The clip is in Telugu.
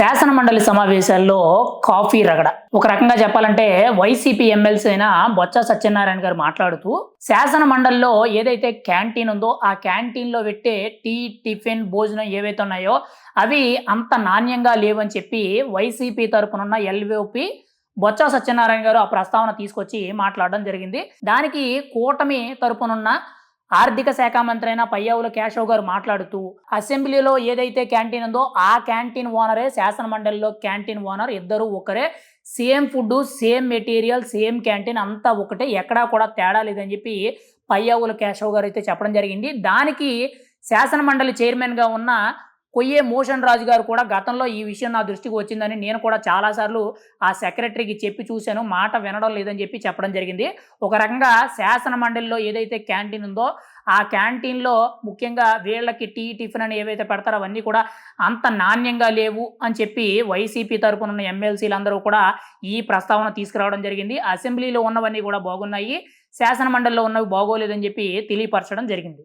శాసన మండలి సమావేశాల్లో కాఫీ రగడ. ఒక రకంగా చెప్పాలంటే వైసీపీ ఎమ్మెల్సీ అయిన బొత్స సత్యనారాయణ గారు మాట్లాడుతూ శాసన మండలిలో ఏదైతే క్యాంటీన్ ఉందో ఆ క్యాంటీన్లో పెట్టే టీ టిఫిన్ భోజనం ఏవైతే ఉన్నాయో అవి అంత నాణ్యంగా లేవని చెప్పి వైసీపీ తరపునున్న ఎల్విఓపి బొత్స సత్యనారాయణ గారు ఆ ప్రస్తావన తీసుకొచ్చి మాట్లాడడం జరిగింది. దానికి కూటమి తరపునున్న ఆర్థిక శాఖ మంత్రి అయిన పయ్యావుల కేశవ్ గారు మాట్లాడుతూ అసెంబ్లీలో ఏదైతే క్యాంటీన్ ఉందో ఆ క్యాంటీన్ ఓనరే శాసన మండలిలో క్యాంటీన్ ఓనర్. ఇద్దరు ఒకరే. Same food same material same canteen అంతా ఒకటే. ఎక్కడా కూడా తేడా లేదని చెప్పి పయ్యావుల కేశవ్ గారు అయితే చెప్పడం జరిగింది. దానికి శాసన మండలి చైర్మన్గా ఉన్న కొయ్యే మోషన్ రాజు గారు కూడా గతంలో ఈ విషయం నా దృష్టికి వచ్చిందని నేను కూడా చాలాసార్లు ఆ సెక్రటరీకి చెప్పి చూశాను. మాట వినడం లేదని చెప్పి చెప్పడం జరిగింది. ఒక రకంగా శాసన మండలిలో ఏదైతే క్యాంటీన్ ఉందో ఆ క్యాంటీన్లో ముఖ్యంగా వీళ్ళకి టీ టిఫిన్ అని ఏవైతే పెడతారో అవన్నీ కూడా అంత నాణ్యంగా లేవు అని చెప్పి వైసీపీ తరపున ఉన్న ఎమ్మెల్సీలు అందరూ కూడా ఈ ప్రస్తావన తీసుకురావడం జరిగింది. అసెంబ్లీలో ఉన్నవన్నీ కూడా బాగున్నాయి. శాసన మండలిలో ఉన్నవి బాగోలేదని చెప్పి తెలియపరచడం జరిగింది.